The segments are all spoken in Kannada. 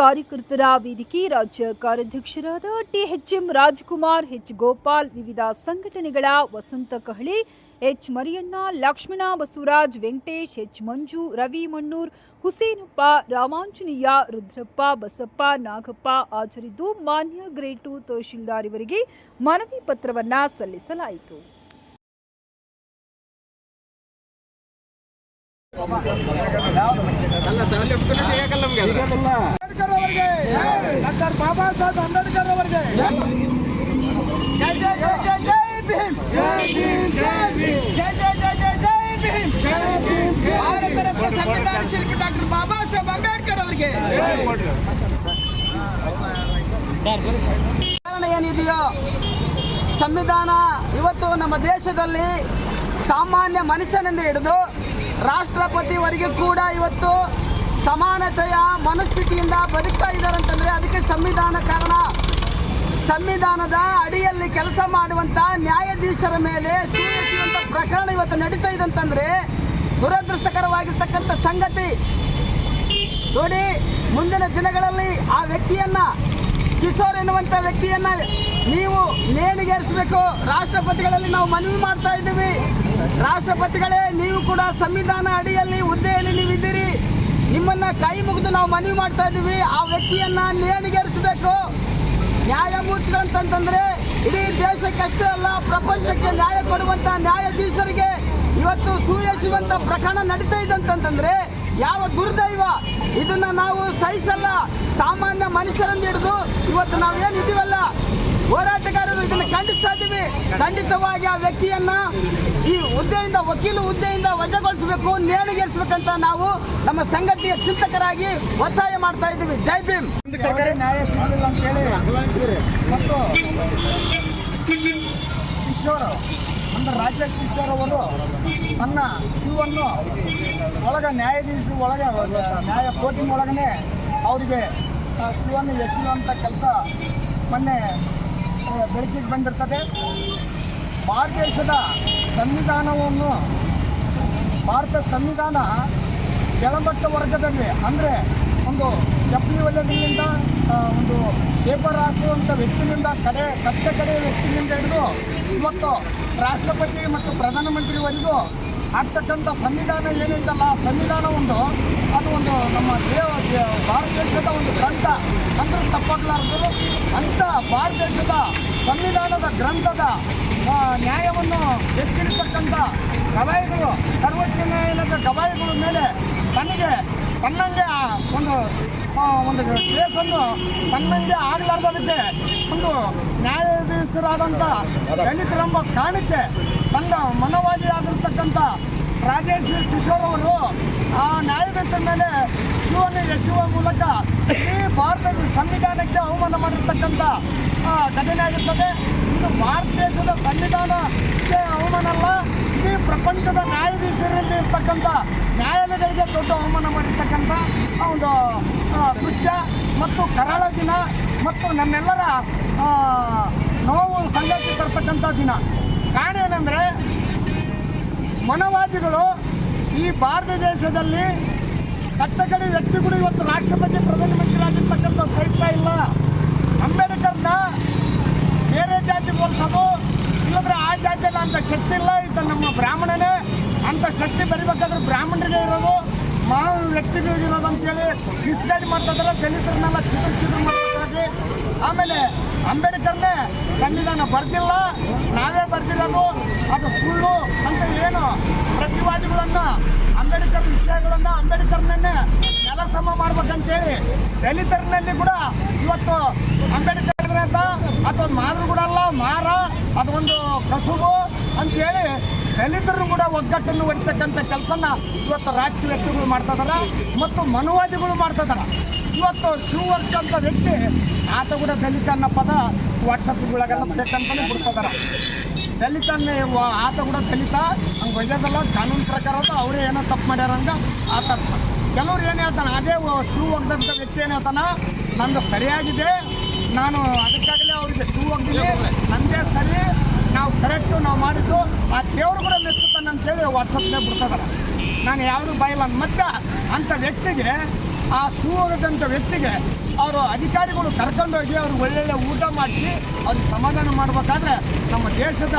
ಕಾರ್ಯಕರ್ತರ ವೇದಿಕೆ ರಾಜ್ಯ ಕಾರ್ಯಾಧ್ಯಕ್ಷರಾದ ಟಿಎಚ್ಎಂ ರಾಜ್ಕುಮಾರ್ ಎಚ್ ಗೋಪಾಲ್ ವಿವಿಧ ಸಂಘಟನೆಗಳ ವಸಂತ ಕಹಳೆ ಎಚ್ ಮರಿಯಣ್ಣ ಲಕ್ಷ್ಮಣ ಬಸವರಾಜ್, ವೆಂಕಟೇಶ್ ಎಚ್ ಮಂಜು ರವಿ ಮಣ್ಣೂರ್, ಹುಸೇನಪ್ಪ, ರಾಮಾಂಜನೇಯ, ರುದ್ರಪ್ಪ, ಬಸಪ್ಪ, ನಾಗಪ್ಪ ಹಾಜರಿದ್ದು ಮಾನ್ಯ ಗ್ರೇಟು ತಹಶೀಲ್ದಾರ್ ಇವರಿಗೆ ಮನವಿ ಪತ್ರವನ್ನು ಸಲ್ಲಿಸಲಾಯಿತು. ಡಾಕ್ಟರ್ ಬಾಬಾ ಸಾಹೇಬ್ ಅಂಬೇಡ್ಕರ್ ಅವರಿಗೆ ಜೈ ಜೈ ಜೈ ಜೈ ಜೈ ಭೀಮ್ ಜೈ ಭೀಮ್ ಜೈ ಭೀಮ್ ಜೈ ಜೈ ಜೈ ಜೈ ಜೈ ಭೀಮ್ ಜೈ ಭೀಮ್ ಭಾರತ ಸಂವಿಧಾನ ಶಿಲ್ಪಿ ಡಾಕ್ಟರ್ ಬಾಬಾ ಸಾಹೇಬ್ ಅಂಬೇಡ್ಕರ್ ಅವರಿಗೆ ಕಾರಣ ಏನಿದೆಯೋ, ಸಂವಿಧಾನ ಇವತ್ತು ನಮ್ಮ ದೇಶದಲ್ಲಿ ಸಾಮಾನ್ಯ ಮನುಷ್ಯನಿಂದ ಹಿಡಿದು ರಾಷ್ಟ್ರಪತಿವರೆಗೆ ಕೂಡ ಇವತ್ತು ಸಮಾನತೆಯ ಮನಸ್ಥಿತಿಯಿಂದ ಬದುಕ್ತಾ ಇದ್ದಾರೆ ಅಂತಂದ್ರೆ ಅದಕ್ಕೆ ಸಂವಿಧಾನ ಕಾರಣ. ಸಂವಿಧಾನದ ಅಡಿಯಲ್ಲಿ ಕೆಲಸ ಮಾಡುವಂತ ನ್ಯಾಯಾಧೀಶರ ಮೇಲೆ ಸುರಿಯುವಂತ ಪ್ರಕರಣ ಇವತ್ತು ನಡೀತಾ ಇದೆ ಅಂತಂದ್ರೆ ದುರದೃಷ್ಟಕರವಾಗಿರ್ತಕ್ಕಂಥ ಸಂಗತಿ. ನೋಡಿ, ಮುಂದಿನ ದಿನಗಳಲ್ಲಿ ಆ ವ್ಯಕ್ತಿಯನ್ನ ಕಿಶೋರ್ ಎನ್ನುವಂಥ ವ್ಯಕ್ತಿಯನ್ನ ನೀವು ನೇಣಿಗೇರಿಸಬೇಕು. ರಾಷ್ಟ್ರಪತಿಗಳಲ್ಲಿ ನಾವು ಮನವಿ ಮಾಡ್ತಾ ಇದ್ದೀವಿ. ರಾಷ್ಟ್ರಪತಿಗಳೇ, ನೀವು ಕೂಡ ಸಂವಿಧಾನ ಅಡಿಯಲ್ಲಿ ಹುದ್ದೆಯಲ್ಲಿ ನೀವಿದ್ದೀರಿ. ನಿಮ್ಮನ್ನ ಕೈ ಮುಗಿದು ನಾವು ಮನವಿ ಮಾಡ್ತಾ ಇದ್ದೀವಿ. ಆ ವ್ಯಕ್ತಿಯನ್ನ ನೇಣಿಗೇರಿಸಬೇಕು. ನ್ಯಾಯಮೂರ್ತಿಗಳಂತಂದ್ರೆ ಇಡೀ ದೇಶಕ್ಕಷ್ಟೇ ಅಲ್ಲ, ಪ್ರಪಂಚಕ್ಕೆ ನ್ಯಾಯ ಕೊಡುವಂತ ನ್ಯಾಯಾಧೀಶರಿಗೆ ಇವತ್ತು ಸೂಯಸುವಂತ ಪ್ರಕರಣ ನಡೀತಾ ಇದೆ ಅಂತಂತಂದ್ರೆ ಯಾವ ದುರ್ದೈವ? ಇದನ್ನ ನಾವು ಸಹಿಸಲ್ಲ. ಸಾಮಾನ್ಯ ಮನುಷ್ಯರನ್ನು ಹಿಡಿದು ಇವತ್ತು ನಾವೇನಿದ್ದೀವಲ್ಲ ಹೋರಾಟಗಾರರು ಇದನ್ನು ಖಂಡಿಸ್ತಾ ಇದ್ದೀವಿ. ಖಂಡಿತವಾಗಿ ಆ ವ್ಯಕ್ತಿಯನ್ನ ಈ ಹುದ್ದೆಯಿಂದ, ವಕೀಲು ಹುದ್ದೆಯಿಂದ ವಜಾಗೊಳಿಸಬೇಕು, ನೇಣಿಗೇರಿಸಬೇಕಂತ ನಾವು ನಮ್ಮ ಸಂಘಟನೆಯ ಚಿಂತಕರಾಗಿ ಒತ್ತಾಯ ಮಾಡ್ತಾ ಇದ್ದೀವಿ. ಜೈ ಭೀಮ್. ಸರ್ಕಾರಿ ನ್ಯಾಯ ಸಿಗಲಿಲ್ಲ ಮತ್ತು ಅಂದ್ರೆ ರಾಜಲಕ್ಷ್ಮಿ ಸರ್ ಅವರು ತನ್ನ ಶಿವನ್ನು ಒಳಗ ನ್ಯಾಯಾಧೀಶ ಒಳಗೆ, ನ್ಯಾಯ ಕೋರ್ಟಿನ ಒಳಗನೆ ಅವರಿಗೆ ಶಿವನ್ನು ಎಸೆಯುವಂಥ ಕೆಲಸ ಮೊನ್ನೆ ಬೆಳಕಿಗೆ ಬಂದಿರ್ತದೆ. ಭಾರತ ದೇಶದ ಸಂವಿಧಾನವನ್ನು, ಭಾರತ ಸಂವಿಧಾನ ಕೆಳಮಟ್ಟ ವರ್ಗದಲ್ಲಿ, ಅಂದರೆ ಒಂದು ಚಪ್ಪಲಿ ವಲಯದಿಂದ ಒಂದು ಪೇಪರ್ ಹಾಸುವಂಥ ವ್ಯಕ್ತಿನಿಂದ ಕಡೆ ಕಟ್ಟ ಕಡೆ ವ್ಯಕ್ತಿನಿಂದ ಹಿಡಿದು ಇವತ್ತು ರಾಷ್ಟ್ರಪತಿ ಮತ್ತು ಪ್ರಧಾನಮಂತ್ರಿವರೆಗೂ ಆಗ್ತಕ್ಕಂಥ ಸಂವಿಧಾನ ಏನಿದ್ದಲ್ಲ ಆ ಸಂವಿಧಾನ ಒಂದು, ಅದು ಒಂದು ನಮ್ಮ ದೇವ ಭಾರತ ದೇಶದ ಒಂದು ಗ್ರಂಥ. ಅಂದ್ರೆ ತಪ್ಪಾಗಲಾರದು. ಅಂಥ ಭಾರತ ದೇಶದ ಸಂವಿಧಾನದ ಗ್ರಂಥದ ನ್ಯಾಯವನ್ನು ಎತ್ತಿರ್ತಕ್ಕಂಥ ಗವಾಯಿಗಳು, ಸರ್ವೋಚ್ಚ ನ್ಯಾಯಾಲಯದ ಗವಾಯಿಗಳ ಮೇಲೆ ತನಗೆ ತನ್ನಂಗೆ ಒಂದು ಒಂದು ಕೇಸನ್ನು ತನ್ನಂಗೆ ಆಗಲಾರ್ದದಕ್ಕೆ ಒಂದು ನ್ಯಾಯಾಧೀಶರಾದಂಥ ದಲಿತರೆಂಬ ಕಾರಣಕ್ಕೆ ತನ್ನ ಮನವಾದಿಯಾಗಿರ್ತಕ್ಕಂಥ ರಾಜೇಶ್ ಕಿಶೋರ್ ಅವರು ಆ ನ್ಯಾಯಾಧೀಶರ ಮೇಲೆ ಶಿವನ ಎಸೆಯುವ ಮೂಲಕ ಇಡೀ ಭಾರತದ ಸಂವಿಧಾನಕ್ಕೆ ಅವಮಾನ ಮಾಡಿರ್ತಕ್ಕಂಥ ಘಟನೆ ಆಗಿರ್ತದೆ. ಇದು ಭಾರತ ದೇಶದ ಸಂವಿಧಾನಕ್ಕೆ ಅವಮಾನ ಅಲ್ಲ, ಇಡೀ ಪ್ರಪಂಚದ ನ್ಯಾಯಾಧೀಶರಲ್ಲಿ ಇರ್ತಕ್ಕಂಥ ನ್ಯಾಯಾಲಯಗಳಿಗೆ ದೊಡ್ಡ ಅವಮಾನ ಮಾಡಿರ್ತಕ್ಕಂಥ ಒಂದು ಕೃತ್ಯ ಮತ್ತು ಕರಾಳ ದಿನ ಮತ್ತು ನಮ್ಮೆಲ್ಲರ ನೋವು ಸಂಗತಿ ತರ್ತಕ್ಕಂಥ ದಿನ. ಕಾರಣ ಏನಂದರೆ, ಮನವಾದಿಗಳು ಈ ಭಾರತ ದೇಶದಲ್ಲಿ ಕಟ್ಟಕಡೆ ವ್ಯಕ್ತಿಗಳು ಇವತ್ತು ರಾಷ್ಟ್ರಪತಿ ಪ್ರಧಾನಮಂತ್ರಿ ಆಗಿರ್ತಕ್ಕಂಥ ಸಹಿತ ಇಲ್ಲ. ಅಂಬೇಡ್ಕರ್ನ ಬೇರೆ ಜಾತಿ ಹೋಲಿಸೋದು ಇಲ್ಲದ್ರೆ ಆ ಜಾತಿಯಲ್ಲಿ ಅಂತ ಶಕ್ತಿ ಇಲ್ಲ. ಇದು ನಮ್ಮ ಬ್ರಾಹ್ಮಣನೇ ಅಂತ ಶಕ್ತಿ ಬರಿಬೇಕಾದ್ರೆ ಬ್ರಾಹ್ಮಣರಿಗೆ ಇರೋದು ಮಾನವ ವ್ಯಕ್ತಿಗಳಿಗೆ ಇರೋದು ಅಂತೇಳಿ ಮಿಸ್ಗೈಡ್ ಮಾಡ್ತಿದ್ದಾರೆ ದಲಿತರನ್ನೆಲ್ಲ ಚಿತ್ರ ಚಿತ್ರ ಮಾಡ್ಬೇಕಾಗಿ ಆಮೇಲೆ ಅಂಬೇಡ್ಕರ್ನೇ ಸಂವಿಧಾನ ಬರ್ದಿಲ್ಲ. ನಾವೇ ಬರ್ದಿರೋದು. ಅದು ಸುಳ್ಳು ಅಂತ ಏನು ಪ್ರತಿವಾದಿಗಳನ್ನು ಅಂಬೇಡ್ಕರ್ ವಿಷಯಗಳನ್ನು ಅಂಬೇಡ್ಕರ್ನನ್ನೇ ನೆಲ ಸಮ ಮಾಡ್ಬೇಕಂತೇಳಿ ದಲಿತರಿನಲ್ಲಿ ಕೂಡ ಇವತ್ತು ಅಂಬೇಡ್ಕರ್ ಅಂತ ಅಥವಾ ಕೂಡ ಅಲ್ಲ, ಮಾರ ಅದೊಂದು ಕಸುಬು ಅಂತೇಳಿ ದಲಿತರು ಕೂಡ ಒಗ್ಗಟ್ಟನ್ನು ಹೊಡಿತಕ್ಕಂಥ ಕೆಲಸನ ಇವತ್ತು ರಾಜಕೀಯ ವ್ಯಕ್ತಿಗಳು ಮಾಡ್ತಾ ಮತ್ತು ಮನುವಾದಿಗಳು ಮಾಡ್ತಾ ಇವತ್ತು ಶಿವವರ್ಕ್ ಅಂತ ವ್ಯಕ್ತಿ, ಆತ ಕೂಡ ದಲಿತ ಅನ್ನೋ ಪದ ವಾಟ್ಸಪ್ಗಳಾಗೆಲ್ಲ ಬೇಕಂತಾನೆ ಬಿಡ್ತಾ ವ- ಆತ ಕೂಡ ದಲಿತ. ಹಂಗೆ ಒಯ್ಯೋದಲ್ಲ ಕಾನೂನು ಪ್ರಕಾರ ಅವರೇ ಏನೋ ತಪ್ಪು ಮಾಡ್ಯಾರಂಗೆ ಆತ ಕೆಲವ್ರು ಏನು ಹೇಳ್ತಾನೆ, ಅದೇ ಶೂ ಒಗ್ದಂಥ ವ್ಯಕ್ತಿ ಏನು ಹೇಳ್ತಾನೆ, ನಂದು ಸರಿಯಾಗಿದೆ. ನಾನು ಅದಕ್ಕಾಗಲೇ ಅವರಿಗೆ ಶೂ ಒಗ್ದಿದ್ದೆ ನಂದೇ ಸರಿ. ನಾವು ಕರೆಕ್ಟು ನಾವು ಮಾಡಿದ್ದು, ಆ ದೇವರು ಕೂಡ ಮೆಚ್ಚುತ್ತಾನೆ ಅಂತೇಳಿ ವಾಟ್ಸಪ್ನೇ ಬಿಡ್ತಾರೆ ನಾನು ಯಾರು ಬಾಯಿಲ್ಲ ಮತ್ತೆ ಅಂಥ ವ್ಯಕ್ತಿಗೆ, ಆ ಸುವೋಗದಂಥ ವ್ಯಕ್ತಿಗೆ ಅವರು ಅಧಿಕಾರಿಗಳು ಕರ್ಕೊಂಡೋಗಿ ಅವ್ರು ಒಳ್ಳೊಳ್ಳೆ ಊಟ ಮಾಡಿಸಿ ಅವ್ರಿಗೆ ಸಮಾಧಾನ ಮಾಡಬೇಕಾದ್ರೆ ನಮ್ಮ ದೇಶದ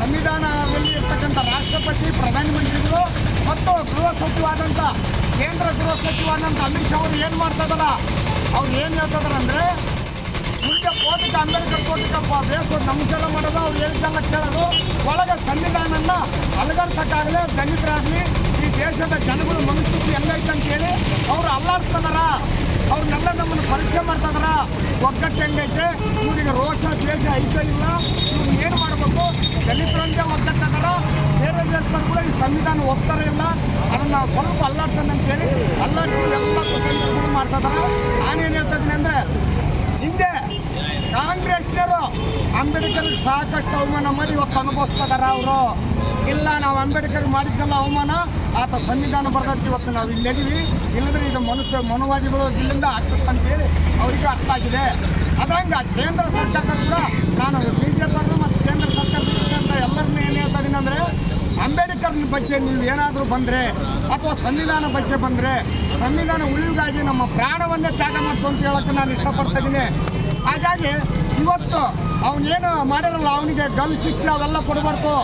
ಸಂವಿಧಾನದಲ್ಲಿ ಇರ್ತಕ್ಕಂಥ ರಾಷ್ಟ್ರಪತಿ, ಪ್ರಧಾನಮಂತ್ರಿಗಳು ಮತ್ತು ಗೃಹ ಸಚಿವಾದಂಥ ಕೇಂದ್ರ ಗೃಹ ಸಚಿವಾದಂಥ ಅಮಿತ್ ಶಾ ಅವರು ಏನು ಮಾಡ್ತಾ ಅವ್ರು ಏನು ಹೇಳ್ತಾ ಅಂದರೆ ಮುಂದೆ ಕೋಟಿಕ ಅಂಬೇಡ್ಕರ್ ಕೋಟಿಕಪ್ಪ ಬೇಸೋದು ನಮಗೆಲ್ಲ ಮಾಡೋದು, ಅವ್ರು ಹೇಳಿದ್ದೆಲ್ಲ ಕೇಳೋದು. ಒಳಗೆ ಸಂವಿಧಾನನ ಅಲಗರ್ಸಕ್ಕಾಗಲಿ ದಲಿತರಾಗಲಿ, ಈ ದೇಶದ ಜನಗಳು ಮನಸ್ಥಿತಿ ಹೆಂಗೈತೆ ಅಂತೇಳಿ ಅವ್ರು ಅಲ್ಲಾಡ್ತದಾರ ಅವ್ರನ್ನೆಲ್ಲ ನಮ್ಮನ್ನು ಪರಿಚಯ ಮಾಡ್ತಾರ. ಒಗ್ಗಟ್ಟು ಹೆಂಗೈತೆ? ಇವ್ರಿಗೆ ರೋಷ, ದ್ವೇಷ ಐತೆ ಇಲ್ಲ? ಇವ್ರು ಏನು ಮಾಡಬೇಕು? ದಲಿತರಂತೆ ಒಗ್ಗಟ್ಟದಾರ ಬೇರೆ ದೇಶದಲ್ಲಿ ಕೂಡ ಈ ಸಂವಿಧಾನ ಒಪ್ತಾರ ಇಲ್ಲ. ಅದನ್ನು ಸ್ವಲ್ಪ ಅಲ್ಲಾಡ್ಸೋಣ ಅಂತೇಳಿ ಅಲ್ಲಾಡಿಸಿ ಎಲ್ಲ ಮಾಡ್ತಾ ಮಾಡ್ತದಾರ ನಾನೇನು ಹೇಳ್ತಾ ಇದ್ದೀನಿ ಅಂದರೆ ಹಿಂದೆ ಕಾಂಗ್ರೆಸ್ನವರು ಅಂಬೇಡ್ಕರ್ಗೆ ಸಾಕಷ್ಟು ಅವಮಾನ ಮಾಡಿ ಇವತ್ತು ಅನುಭವಿಸ್ತಾರ ಅವರು. ಇಲ್ಲ, ನಾವು ಅಂಬೇಡ್ಕರ್ ಮಾಡಿದ್ದಲ್ಲ ಅವಮಾನ, ಆತ ಸಂವಿಧಾನ ಬರೆದಕ್ಕೆ ಇವತ್ತು ನಾವು ಇಲ್ಲಿದ್ದೀವಿ ಇಲ್ಲದ್ರೆ ಇದು ಮನುಷ್ಯ ಮನುವಾದಿಗಳು ಇಲ್ಲಿಂದ ಆಗ್ತಕ್ಕಂತೇಳಿ ಅವರಿಗೆ ಅರ್ಥ ಆಗಿದೆ. ಅದಂಗೆ ಕೇಂದ್ರ ಸರ್ಕಾರ ನಾನು ಬಿ ಜೆ ಮತ್ತು ಕೇಂದ್ರ ಸರ್ಕಾರದಿಂದ ಎಲ್ಲರನ್ನೂ ಏನು ಹೇಳ್ತಾ ಇದ್ದೀನಿ ಅಂದರೆ ಅಂಬೇಡ್ಕರ್ನ ಬಗ್ಗೆ ನೀವು ಏನಾದರೂ ಬಂದರೆ ಅಥವಾ ಸಂವಿಧಾನ ಬಗ್ಗೆ ಬಂದರೆ ಸಂವಿಧಾನ ಉಳಿವಿಗಾಗಿ ನಮ್ಮ ಪ್ರಾಣವನ್ನೇ ತ್ಯಾಗ ಮಾಡ್ತು ಅಂತ ಹೇಳೋಕ್ಕೆ ನಾನು ಇಷ್ಟಪಡ್ತಾ ಇದ್ದೀನಿ. ಹಾಗಾಗಿ ಇವತ್ತು ಅವನೇನು ಮಾಡಿರಲ್ಲ, ಅವನಿಗೆ ಗಲ್ ಶಿಕ್ಷೆ ಅವೆಲ್ಲ ಕೊಡಬಾರ್ದು.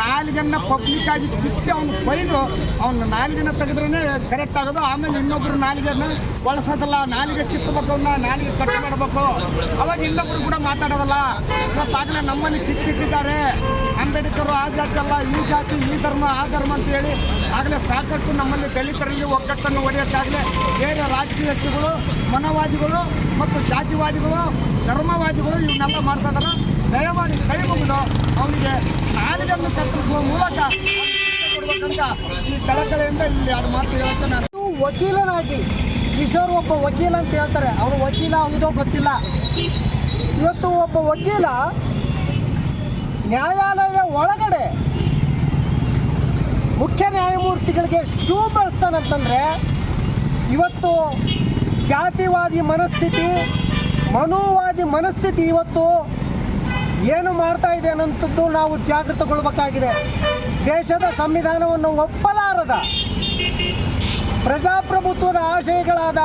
ನಾಲಿಗೆನ್ನ ಪಬ್ಲಿಕ್ ಆಗಿ ಕಿತ್ತಿ ಅವ್ನು ಬೈದು ಅವ್ನ ನಾಲಿಗೆನ ತೆಗೆದ್ರೇ ಕರೆಕ್ಟ್ ಆಗೋದು. ಆಮೇಲೆ ಇನ್ನೊಬ್ರು ನಾಲಿಗೆನ ಬಳಸೋದಲ್ಲ. ನಾಲಿಗೆ ಕಿತ್ತಬೇಕು ಅವನ್ನ ನಾಲಿಗೆ ಕಟ್ ಮಾಡಬೇಕು. ಅವಾಗ ಇನ್ನೊಬ್ರು ಕೂಡ ಮಾತಾಡೋದಲ್ಲ. ಇವತ್ತಾಗಲೇ ನಮ್ಮಲ್ಲಿ ಕಿಚ್ಚಿಟ್ಟಿದ್ದಾರೆ. ಅಂಬೇಡ್ಕರು ಆ ಜಾತಿ ಅಲ್ಲ, ಈ ಜಾತಿ, ಈ ಧರ್ಮ, ಆ ಧರ್ಮ ಅಂತ ಹೇಳಿ ಆಗಲೇ ಸಾಕಷ್ಟು ನಮ್ಮಲ್ಲಿ ದಲಿತರಲ್ಲಿ ಒಗ್ಗಟ್ಟನ್ನು ಒಡೆಯೋಕ್ಕಾಗಲೇ ಬೇರೆ ರಾಜಕೀಯ ವ್ಯಕ್ತಿಗಳು ಮನವಾದಿಗಳು ಮತ್ತು ಜಾತಿವಾದಿಗಳು, ಧರ್ಮವಾದಿಗಳು ಇವನ್ನೆಲ್ಲ ಮಾಡ್ತಾ ಇದಾರೆ. ದಯಮಾಡಿ ಕೈ ಮುಗಿದು ಅವನಿಗೆ ನಾಲಿಗೆಯನ್ನು ಕತ್ತರಿಸುವ ಮೂಲಕ ಈ ಕಳಕಳಿಯಿಂದ ಇಲ್ಲಿ ಎರಡು ಮಾತು ಹೇಳುತ್ತೆ ನಾನು ವಕೀಲನಾಗಿ, ಕಿಶೋರ್ ಒಬ್ಬ ವಕೀಲ ಅಂತ ಹೇಳ್ತಾರೆ. ಅವನು ವಕೀಲ ಹೌದೋ ಗೊತ್ತಿಲ್ಲ. ಇವತ್ತು ಒಬ್ಬ ವಕೀಲ ನ್ಯಾಯಾಲಯದ ಒಳಗಡೆ ಮುಖ್ಯ ನ್ಯಾಯಮೂರ್ತಿಗಳಿಗೆ ಶೂ ಬಳಸ್ತಾನಂತಂದ್ರೆ ಇವತ್ತು ಜಾತಿವಾದಿ ಮನಸ್ಥಿತಿ, ಮನೋವಾದಿ ಮನಸ್ಥಿತಿ ಇವತ್ತು ಏನು ಮಾಡ್ತಾ ಇದೆ ಅನ್ನೋಂಥದ್ದು ನಾವು ಜಾಗೃತಗೊಳ್ಬೇಕಾಗಿದೆ. ದೇಶದ ಸಂವಿಧಾನವನ್ನು ಒಪ್ಪಲಾರದ ಪ್ರಜಾಪ್ರಭುತ್ವದ ಆಶಯಗಳಾದ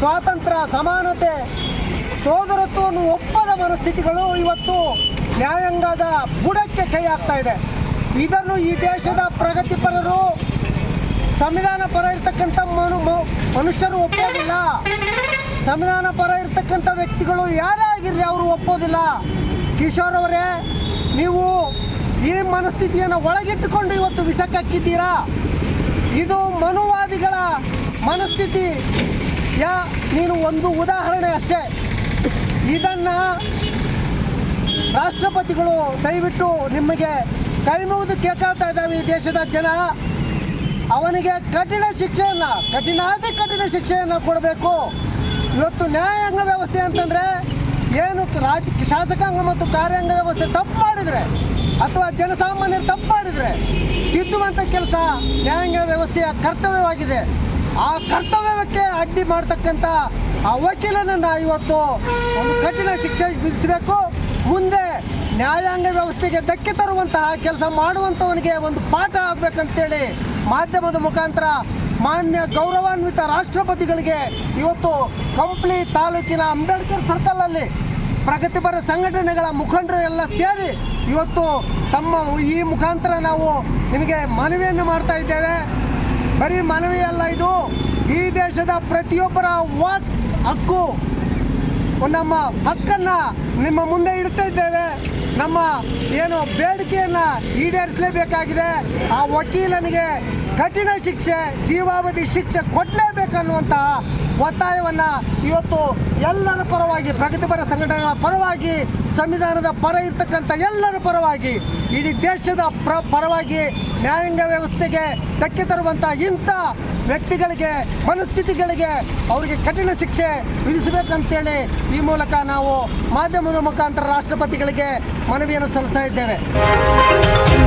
ಸ್ವಾತಂತ್ರ್ಯ, ಸಮಾನತೆ, ಸೋದರತ್ವವನ್ನು ಒಪ್ಪದ ಮನಸ್ಥಿತಿಗಳು ಇವತ್ತು ನ್ಯಾಯಾಂಗದ ಬುಡಕ್ಕೆ ಕೈ ಹಾಕ್ತಾ ಇದೆ. ಇದನ್ನು ಈ ದೇಶದ ಪ್ರಗತಿಪರರು, ಸಂವಿಧಾನ ಪರ ಇರ್ತಕ್ಕಂಥ ಮನು ಮನುಷ್ಯರು ಒಪ್ಪೋದಿಲ್ಲ. ಸಂವಿಧಾನ ಪರ ಇರ್ತಕ್ಕಂಥ ವ್ಯಕ್ತಿಗಳು ಯಾರೇ ಆಗಿರಲಿ ಅವರು ಒಪ್ಪೋದಿಲ್ಲ. ಕಿಶೋರ್ ಅವರೇ, ನೀವು ಈ ಮನಸ್ಥಿತಿಯನ್ನು ಒಳಗಿಟ್ಟುಕೊಂಡು ಇವತ್ತು ವಿಷಕ್ಕಾಕಿದ್ದೀರಾ ಇದು ಮನುವಾದಿಗಳ ಮನಸ್ಥಿತಿ. ಯಾ, ನೀನು ಒಂದು ಉದಾಹರಣೆ ಅಷ್ಟೇ. ಇದನ್ನು ರಾಷ್ಟ್ರಪತಿಗಳು ದಯವಿಟ್ಟು ನಿಮಗೆ ಕೈ ಮುಗಿದು ಕೇಳ್ತಾ ಇದ್ದಾವೆ ಈ ದೇಶದ ಜನ. ಅವನಿಗೆ ಕಠಿಣ ಶಿಕ್ಷೆಯನ್ನು ಕಠಿಣಾತಿ ಕಠಿಣ ಶಿಕ್ಷೆಯನ್ನು ಕೊಡಬೇಕು. ಇವತ್ತು ನ್ಯಾಯಾಂಗ ವ್ಯವಸ್ಥೆ ಅಂತಂದರೆ ಏನು ರಾಜ ಶಾಸಕಾಂಗ ಮತ್ತು ಕಾರ್ಯಾಂಗ ವ್ಯವಸ್ಥೆ ತಪ್ಪು ಮಾಡಿದರೆ ಅಥವಾ ಜನಸಾಮಾನ್ಯರು ತಪ್ಪು ಮಾಡಿದರೆ ತಿದ್ದುವಂಥ ಕೆಲಸ ನ್ಯಾಯಾಂಗ ವ್ಯವಸ್ಥೆಯ ಕರ್ತವ್ಯವಾಗಿದೆ. ಆ ಕರ್ತವ್ಯಕ್ಕೆ ಅಡ್ಡಿ ಮಾಡ್ತಕ್ಕಂಥ ಆ ವಕೀಲನನ್ನು ಇವತ್ತು ಒಂದು ಕಠಿಣ ಶಿಕ್ಷೆ ವಿಧಿಸಬೇಕು. ಮುಂದೆ ನ್ಯಾಯಾಂಗ ವ್ಯವಸ್ಥೆಗೆ ಧಕ್ಕೆ ತರುವಂತಹ ಕೆಲಸ ಮಾಡುವಂಥವನಿಗೆ ಒಂದು ಪಾಠ ಆಗಬೇಕಂತೇಳಿ ಮಾಧ್ಯಮದ ಮುಖಾಂತರ ಮಾನ್ಯ ಗೌರವಾನ್ವಿತ ರಾಷ್ಟ್ರಪತಿಗಳಿಗೆ ಇವತ್ತು ಕಂಪ್ಲಿ ತಾಲೂಕಿನ ಅಂಬೇಡ್ಕರ್ ಸರ್ಕಲಲ್ಲಿ ಪ್ರಗತಿಪರ ಸಂಘಟನೆಗಳ ಮುಖಂಡರು ಎಲ್ಲ ಸೇರಿ ಇವತ್ತು ತಮ್ಮ ಈ ಮುಖಾಂತರ ನಾವು ನಿಮಗೆ ಮನವಿಯನ್ನು ಮಾಡ್ತಾ ಇದ್ದೇವೆ. ಬರೀ ಮನವಿ ಅಲ್ಲ ಇದು, ಈ ದೇಶದ ಪ್ರತಿಯೊಬ್ಬರ ವಾಕ್ ಹಕ್ಕು, ನಮ್ಮ ಹಕ್ಕನ್ನು ನಿಮ್ಮ ಮುಂದೆ ಇಡ್ತಾ ಇದ್ದೇವೆ. ನಮ್ಮ ಏನು ಬೇಡಿಕೆಯನ್ನು ಈಡೇರಿಸಲೇಬೇಕಾಗಿದೆ. ಆ ವಕೀಲನಿಗೆ ಕಠಿಣ ಶಿಕ್ಷೆ, ಜೀವಾವಧಿ ಶಿಕ್ಷೆ ಕೊಡಲೇಬೇಕನ್ನುವಂತಹ ಒತ್ತಾಯವನ್ನು ಇವತ್ತು ಎಲ್ಲರ ಪರವಾಗಿ ಪ್ರಗತಿಪರ ಸಂಘಟನೆಗಳ ಪರವಾಗಿ, ಸಂವಿಧಾನದ ಪರ ಇರ್ತಕ್ಕಂಥ ಎಲ್ಲರ ಪರವಾಗಿ, ಇಡೀ ದೇಶದ ಪ್ರ, ಪರವಾಗಿ ನ್ಯಾಯಾಂಗ ವ್ಯವಸ್ಥೆಗೆ ಧಕ್ಕೆ ತರುವಂಥ ಇಂಥ ವ್ಯಕ್ತಿಗಳಿಗೆ ಮನಸ್ಥಿತಿಗಳಿಗೆ ಅವರಿಗೆ ಕಠಿಣ ಶಿಕ್ಷೆ ವಿಧಿಸಬೇಕಂತೇಳಿ ಈ ಮೂಲಕ ನಾವು ಮಾಧ್ಯಮದ ಮುಖಾಂತರ ರಾಷ್ಟ್ರಪತಿಗಳಿಗೆ ಮನವಿಯನ್ನು ಸಲ್ಲಿಸ್ತಾ